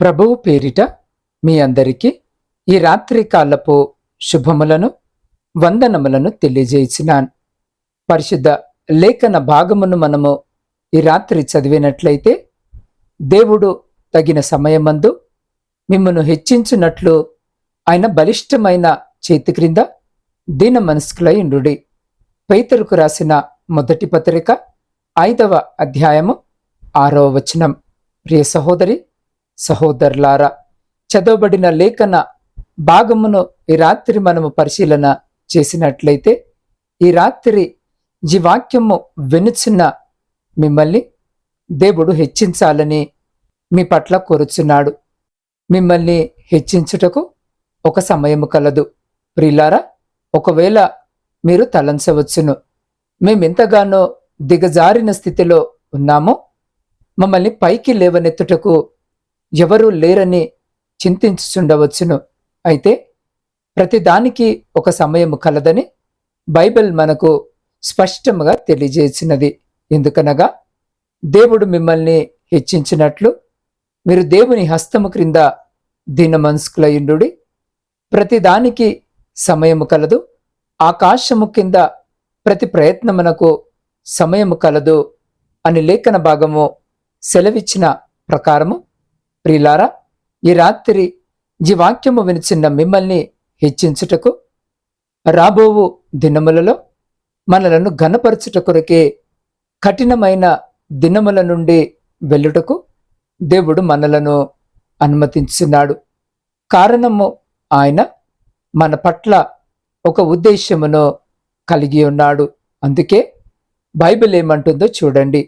ప్రభువు పేరిట మీ అందరికీ ఈ రాత్రి కాలపు శుభములను వందనములను తెలియజేసినాను. పరిశుద్ధ లేఖన భాగమును మనము ఈ రాత్రి చదివినట్లయితే దేవుడు తగిన సమయమందు మిమ్మను హెచ్చించినట్లు ఆయన బలిష్టమైన చేతి క్రింద దీన మనస్కులై ఉండుడి. రాసిన మొదటి పత్రిక ఐదవ అధ్యాయము ఆరవ వచనం. ప్రియ సహోదరి సహోదరులారా చదవబడిన లేఖన భాగమును ఈ రాత్రి మనము పరిశీలన చేసినట్లయితే ఈ రాత్రి ఈ వాక్యము వెనుచున్న మిమ్మల్ని దేవుడు హెచ్చించాలని మీ పట్ల కోరుచున్నాడు. మిమ్మల్ని హెచ్చించుటకు ఒక సమయము కలదు. ప్రిలారా ఒకవేళ మీరు తలంచవచ్చును మేమెంతగానో దిగజారిన స్థితిలో ఉన్నామో మమ్మల్ని పైకి లేవనెత్తుటకు ఎవరూ లేరని చింతించుచుండవచ్చును. అయితే ప్రతిదానికి ఒక సమయము కలదని బైబిల్ మనకు స్పష్టంగా తెలియజేసినది. ఎందుకనగా దేవుడు మిమ్మల్ని హెచ్చించినట్లు మీరు దేవుని హస్తము క్రింద దీనమనస్కులయుండు ప్రతిదానికి సమయము కలదు. ఆకాశము కింద ప్రతి ప్రయత్నమునకు సమయము కలదు అని లేఖన భాగము సెలవిచ్చిన ప్రకారము ప్రిలారా ఈ రాత్రి ఈ వాక్యము వినిచిన్న మిమ్మల్ని హెచ్చించుటకు రాబోవు దినములలో మనలను ఘనపరచుట కొరకే కఠినమైన దినముల నుండి వెళ్ళుటకు దేవుడు మనలను అనుమతించున్నాడు కారణము ఆయన మన పట్ల ఒక ఉద్దేశ్యమును కలిగి ఉన్నాడు. అందుకే బైబిల్ ఏమంటుందో చూడండి.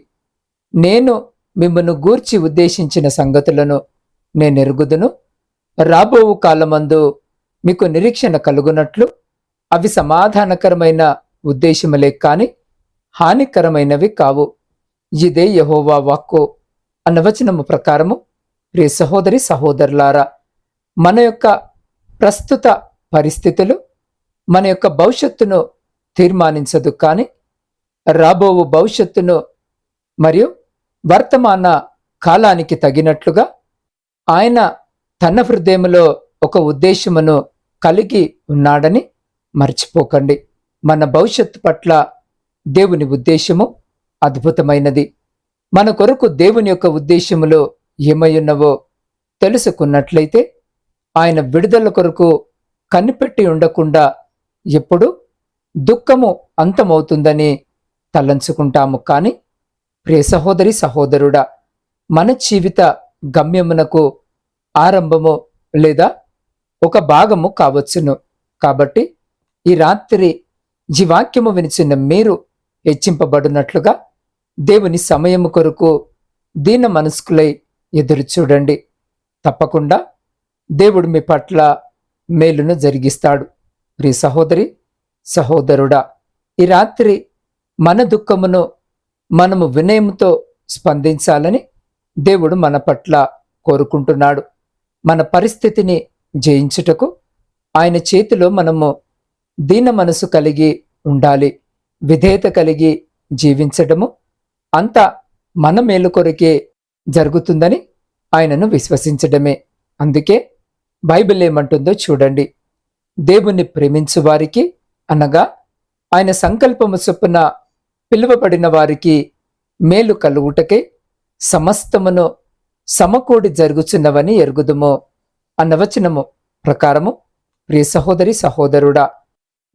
నేను మిమ్మను గూర్చి ఉద్దేశించిన సంగతులను నేనెరుగుదును రాబోవు కాలమందు మీకు నిరీక్షణ కలుగునట్లు అవి సమాధానకరమైన ఉద్దేశములే కాని హానికరమైనవి కావు. ఇదే యహోవా వాక్కు. అన్న వచనము ప్రకారము ప్రియ సహోదరి సహోదరులారా మన యొక్క ప్రస్తుత పరిస్థితులు మన యొక్క భవిష్యత్తును తీర్మానించదు కానీ రాబోవు భవిష్యత్తును మరియు వర్తమాన కాలానికి తగినట్లుగా ఆయన తన హృదయములో ఒక ఉద్దేశమును కలిగి ఉన్నాడని మర్చిపోకండి. మన భవిష్యత్తు పట్ల దేవుని ఉద్దేశము అద్భుతమైనది. మన కొరకు దేవుని యొక్క ఉద్దేశములో ఏమై ఉన్నవో తెలుసుకున్నట్లయితే ఆయన విడుదల కొరకు కనిపెట్టి ఉండకుండా ఎప్పుడు దుఃఖము అంతమవుతుందని తలంచుకుంటాము. కానీ ప్రియ సహోదరి సహోదరుడా మన జీవిత గమ్యమునకు ఆరంభము లేదా ఒక భాగము కావచ్చును. కాబట్టి ఈ రాత్రి జీవాక్యము వినిచిన మీరు హెచ్చింపబడినట్లుగా దేవుని సమయము కొరకు దీన మనస్కులై ఎదురు చూడండి. తప్పకుండా దేవుడు మీ పట్ల మేలును జరిగిస్తాడు. ప్రియ సహోదరి సహోదరుడా ఈ రాత్రి మన దుఃఖమును మనము వినయముతో స్పందించాలని దేవుడు మన పట్ల కోరుకుంటున్నాడు. మన పరిస్థితిని జయించుటకు ఆయన చేతిలో మనము దీన మనసు కలిగి ఉండాలి. విధేయత కలిగి జీవించడము అంత మన మేలు కొరకే జరుగుతుందని ఆయనను విశ్వసించడమే. అందుకే బైబిల్ ఏమంటుందో చూడండి. దేవుణ్ణి ప్రేమించు వారికి అనగా ఆయన సంకల్పము చొప్పున పిలువబడిన వారికి మేలు కలుగుటకే సమస్తమును సమకూడి జరుగుచున్నవని ఎరుగుదుము అన్నవచనము ప్రకారము. ప్రియ సహోదరి సహోదరుడా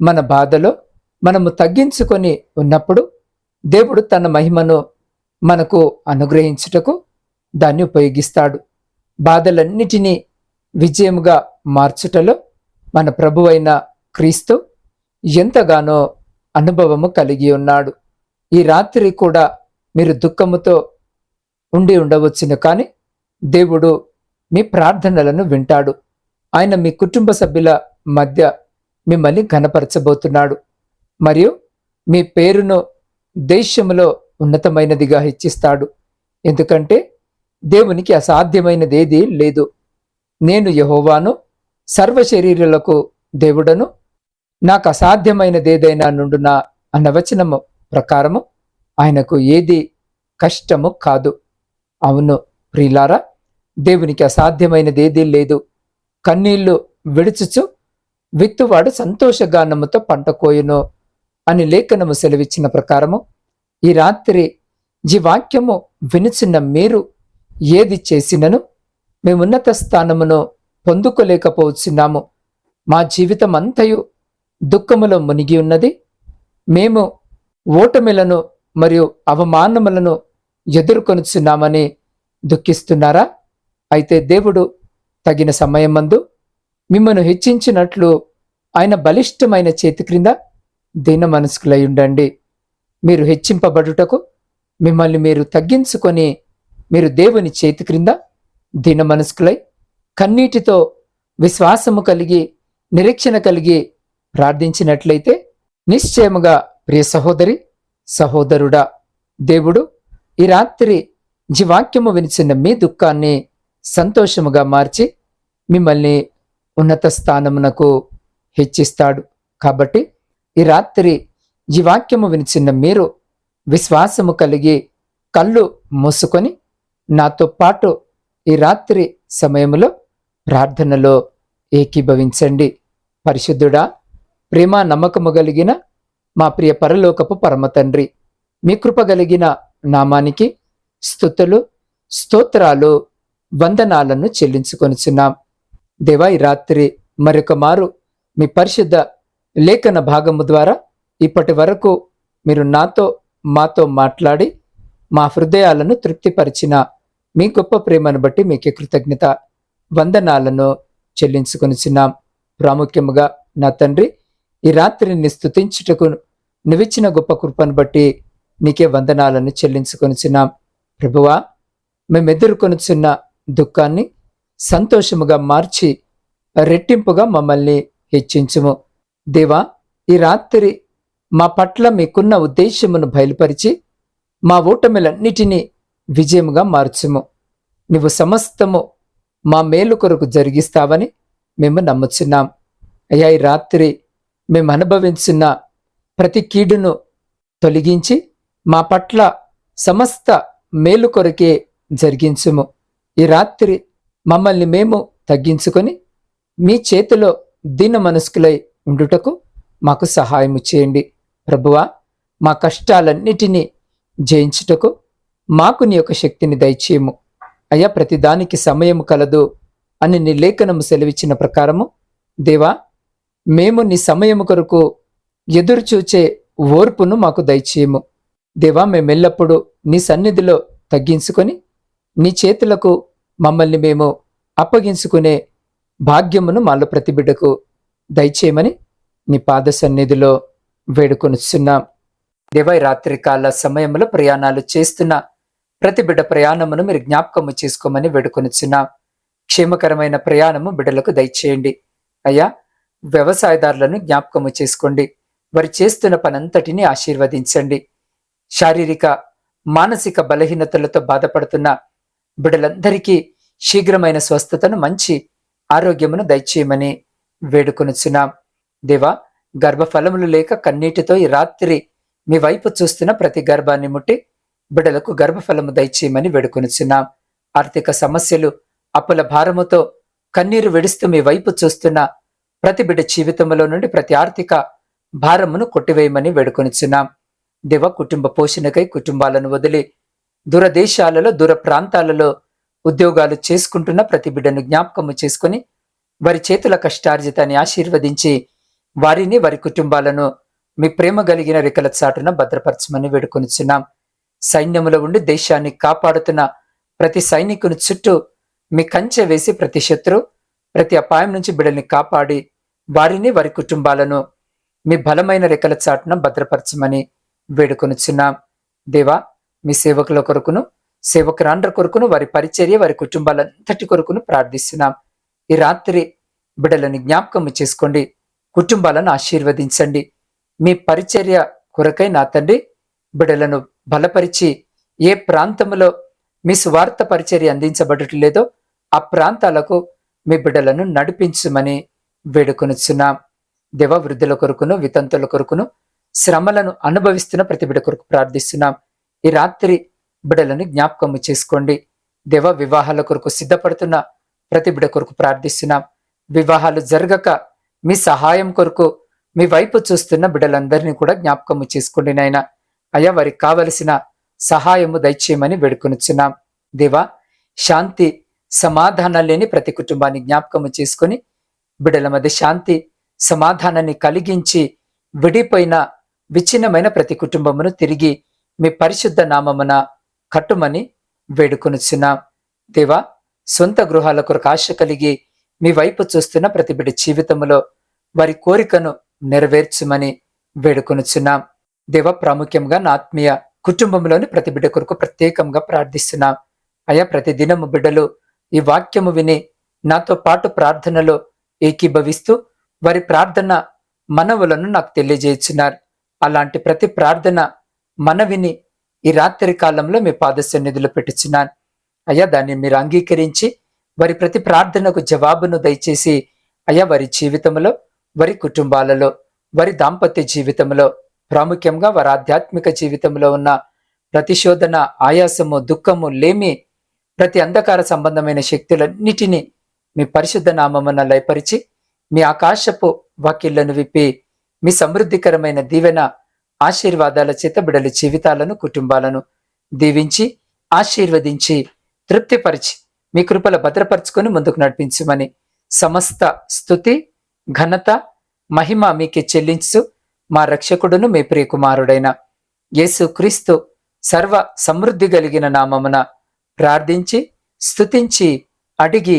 మన బాధలో మనము తగ్గించుకొని ఉన్నప్పుడు దేవుడు తన మహిమను మనకు అనుగ్రహించుటకు దాన్ని ఉపయోగిస్తాడు. బాధలన్నిటినీ విజయముగా మార్చుటలో మన ప్రభువైన క్రీస్తు ఎంతగానో అనుభవము కలిగి ఉన్నాడు. ఈ రాత్రి కూడా మీరు దుఃఖముతో ఉండి ఉండవచ్చును కానీ దేవుడు మీ ప్రార్థనలను వింటాడు. ఆయన మీ కుటుంబ సభ్యుల మధ్య మిమ్మల్ని ఘనపరచబోతున్నాడు. మరియు మీ పేరును దేశంలో ఉన్నతమైనదిగా హెచ్చిస్తాడు. ఎందుకంటే దేవునికి అసాధ్యమైనదేది లేదు. నేను యహోవాను సర్వశరీరులకు దేవుడను నాకు అసాధ్యమైనదేదైనా నుండునా అన్న వచనము. ప్రకారము ఆయనకు ఏది కష్టము కాదు. అవును ప్రియులారా దేవునికి అసాధ్యమైనది ఏదీ లేదు. కన్నీళ్ళు విడుచుచు విత్తువాడు సంతోషగానముతో పంట కోయును అని లేఖనము సెలవిచ్చిన ప్రకారము ఈ రాత్రి ఈ వాక్యము వినుచున్న మీరు ఏది చేసినను మేమున్నత స్థానమును పొందుకోలేకపోవచ్చున్నాము మా జీవితం అంతయు దుఃఖములో మునిగి ఉన్నది. మేము ఓటమిలను మరియు అవమానములను ఎదుర్కొనుచున్నామని దుఃఖిస్తున్నారా? అయితే దేవుడు తగిన సమయమందు మిమ్మను హెచ్చించినట్లు ఆయన బలిష్టమైన చేతి క్రింద దీన మనసుకులై ఉండండి. మీరు హెచ్చింపబడుటకు మిమ్మల్ని మీరు తగ్గించుకొని మీరు దేవుని చేతి క్రింద దీన మనసుకులై కన్నీటితో విశ్వాసము కలిగి నిరీక్షణ కలిగి ప్రార్థించినట్లయితే నిశ్చయముగా ప్రియ సహోదరి సహోదరుడా దేవుడు ఈ రాత్రి జీవాక్యము వినిచిన మీ దుఃఖాన్ని సంతోషముగా మార్చి మిమ్మల్ని ఉన్నత స్థానమునకు హెచ్చిస్తాడు. కాబట్టి ఈ రాత్రి జీవాక్యము వినిచిన మీరు విశ్వాసము కలిగి కళ్ళు మూసుకొని నాతో పాటు ఈ రాత్రి సమయములో ప్రార్థనలో ఏకీభవించండి. పరిశుద్ధుడా ప్రేమ నమ్మకము కలిగిన మా ప్రియ పరలోకపు పరమ తండ్రి మీ కృప కలిగిన నామానికి స్థుతులు స్తోత్రాలు వందనాలను చెల్లించుకొనిచున్నాం. దేవా ఈ రాత్రి మరొక మారు మీ పరిశుద్ధ లేఖన భాగము ద్వారా ఇప్పటి వరకు మీరు నాతో మాతో మాట్లాడి మా హృదయాలను తృప్తిపరిచిన మీ గొప్ప ప్రేమను బట్టి మీకు కృతజ్ఞత వందనాలను చెల్లించుకొనిచున్నాం. ప్రాముఖ్యముగా నా తండ్రి ఈ రాత్రిని స్థుతించుటకు నువ్విచ్చిన గొప్ప కృపను బట్టి నీకే వందనాలను చెల్లించుకొనిచున్నాం. ప్రభువా మేము ఎదుర్కొనుచున్న దుఃఖాన్ని సంతోషముగా మార్చి రెట్టింపుగా మమ్మల్ని హెచ్చించుము. దేవా ఈ రాత్రి మా పట్ల మీకున్న ఉద్దేశమును బయలుపరిచి మా ఓటమిలన్నిటినీ విజయముగా మార్చుము. నువ్వు సమస్తము మా మేలు కొరకు జరిగిస్తావని మేము నమ్ముచున్నాం. అయ్యా ఈ రాత్రి మేము అనుభవించున్న ప్రతి కీడును తొలగించి మా పట్ల సమస్త మేలు కొరకే జరిగించుము. ఈ రాత్రి మమ్మల్ని మేము తగ్గించుకొని మీ చేతిలో దీన మనస్కులై ఉండుటకు మాకు సహాయము చేయండి. ప్రభువా మా కష్టాలన్నిటినీ జయించుటకు మాకు నీ యొక్క శక్తిని దయచేయము. అయ్యా ప్రతిదానికి సమయము కలదు అని నీ లేఖనము సెలవిచ్చిన ప్రకారము దేవా మేము నీ సమయము కొరకు ఎదురుచూచే ఓర్పును మాకు దయచేయము. దేవా మేమెల్లప్పుడూ నీ సన్నిధిలో తగ్గించుకొని నీ చేతులకు మమ్మల్ని మేము అప్పగించుకునే భాగ్యమును మాలో ప్రతి బిడ్డకు దయచేయమని నీ పాద సన్నిధిలో వేడుకొనిస్తున్నాం దేవై రాత్రికాల సమయంలో ప్రయాణాలు చేస్తున్న ప్రతి బిడ్డ ప్రయాణమును మీరు జ్ఞాపకము చేసుకోమని వేడుకొనిచున్నాం. క్షేమకరమైన ప్రయాణము బిడ్డలకు దయచేయండి. అయ్యా వ్యవసాయదారులను జ్ఞాపకము చేసుకోండి. వారు చేస్తున్న పనంతటిని ఆశీర్వదించండి. శారీరక మానసిక బలహీనతలతో బాధపడుతున్న బిడ్డలందరికీ శీఘ్రమైన స్వస్థతను మంచి ఆరోగ్యమును దయచేయమని వేడుకొనుచున్నాం. దేవా గర్భఫలములు లేక కన్నీటితో ఈ రాత్రి మీ వైపు చూస్తున్న ప్రతి గర్భాన్ని ముట్టి బిడ్డలకు గర్భఫలము దయచేయమని వేడుకొనుచున్నాం. ఆర్థిక సమస్యలు అప్పుల భారముతో కన్నీరు విడుస్తూ మీ వైపు చూస్తున్న ప్రతి బిడ్డ జీవితంలో నుండి ప్రతి ఆర్థిక భారమును కొట్టివేయమని వేడుకొనిచున్నాం. దేవ కుటుంబ పోషణకై కుటుంబాలను వదిలి దూరదేశాలలో దూర ప్రాంతాలలో ఉద్యోగాలు చేసుకుంటున్న ప్రతి బిడ్డను జ్ఞాపకము చేసుకొని వారి చేతుల కష్టార్జితాన్ని ఆశీర్వదించి వారిని వారి కుటుంబాలను మీ ప్రేమ కలిగిన రెక్కల చాటున భద్రపరచమని వేడుకొనిచున్నాం. సైన్యములో ఉండి దేశాన్ని కాపాడుతున్న ప్రతి సైనికుని చుట్టూ మీ కంచె వేసి ప్రతి శత్రు ప్రతి అపాయం నుంచి బిడ్డల్ని కాపాడి వారిని వారి కుటుంబాలను మీ బలమైన రెక్కల చాటున భద్రపరచమని వేడుకొనుచున్నాం. దేవా మీ సేవకుల కొరకును సేవకురాండ్ర కొరకును వారి పరిచర్య వారి కుటుంబాలంతటి కొరకును ప్రార్థిస్తున్నాం. ఈ రాత్రి బిడలను జ్ఞాపకము చేసుకోండి. కుటుంబాలను ఆశీర్వదించండి. మీ పరిచర్య కొరకై నా తండ్రి బిడ్డలను బలపరిచి ఏ ప్రాంతంలో మీ సువార్త పరిచర్య అందించబడట్లేదో ఆ ప్రాంతాలకు మీ బిడ్డలను నడిపించమని వేడుకొనుచున్నాం. దేవ వృద్ధుల కొరకును వితంతుల కొరకును శ్రమలను అనుభవిస్తున్న ప్రతిబిడ కొరకు ప్రార్థిస్తున్నాం. ఈ రాత్రి బిడలను జ్ఞాపకము చేసుకోండి. దేవ వివాహాల కొరకు సిద్ధపడుతున్న ప్రతి బిడ కొరకు ప్రార్థిస్తున్నాం. వివాహాలు జరగక మీ సహాయం కొరకు మీ వైపు చూస్తున్న బిడ్డలందరినీ కూడా జ్ఞాపకము చేసుకోండి నాయన. అయ్యా వారికి కావలసిన సహాయము దయచేయమని వేడుకొనిచ్చున్నాం దేవా శాంతి సమాధానం లేని ప్రతి కుటుంబాన్ని జ్ఞాపకము చేసుకొని బిడ్డల మధ్య శాంతి సమాధానాన్ని కలిగించి విడిపోయిన విచ్ఛిన్నమైన ప్రతి కుటుంబమును తిరిగి మీ పరిశుద్ధ నామమున కట్టుమని వేడుకొనుచున్నా. దేవా సొంత గృహాల కొరకు ఆశ కలిగి మీ వైపు చూస్తున్న ప్రతి బిడ్డ జీవితంలో వారి కోరికను నెరవేర్చుమని వేడుకొనుచున్నాం. దేవ ప్రాముఖ్యంగా నా ఆత్మీయ కుటుంబంలోని ప్రతి బిడ్డ కొరకు ప్రత్యేకంగా ప్రార్థిస్తున్నాం. అయా ప్రతి దినము బిడ్డలు ఈ వాక్యము విని నాతో పాటు ప్రార్థనలో ఏకీభవిస్తూ వారి ప్రార్థన మనవులను నాకు తెలియజేస్తున్నారు అలాంటి ప్రతి ప్రార్థన మనవిని ఈ రాత్రి కాలంలో మీ పాద సన్నిధిలో పెట్టుచున్నాను. అయ్యా దాన్ని మీరు అంగీకరించి వారి ప్రతి ప్రార్థనకు జవాబును దయచేసి అయ్యా వారి జీవితంలో వారి కుటుంబాలలో వారి దాంపత్య జీవితంలో ప్రాముఖ్యంగా వారి ఆధ్యాత్మిక జీవితంలో ఉన్న ప్రతిశోధన ఆయాసము దుఃఖము లేమి ప్రతి అంధకార సంబంధమైన శక్తులన్నిటినీ మీ పరిశుద్ధ నామమున లయపరిచి మీ ఆకాశపు వాకిళ్ళను విప్పి మీ సమృద్ధికరమైన దీవెన ఆశీర్వాదాల చేత బిడల జీవితాలను కుటుంబాలను దీవించి ఆశీర్వదించి తృప్తిపరిచి మీ కృపల భద్రపరుచుకొని ముందుకు నడిపించమని సమస్త స్థుతి ఘనత మహిమ మీకే చెల్లించు మా రక్షకుడును మీ ప్రియకుమారుడైన యేసు క్రీస్తు సర్వ సమృద్ధి కలిగిన నామమున ప్రార్థించి స్థుతించి అడిగి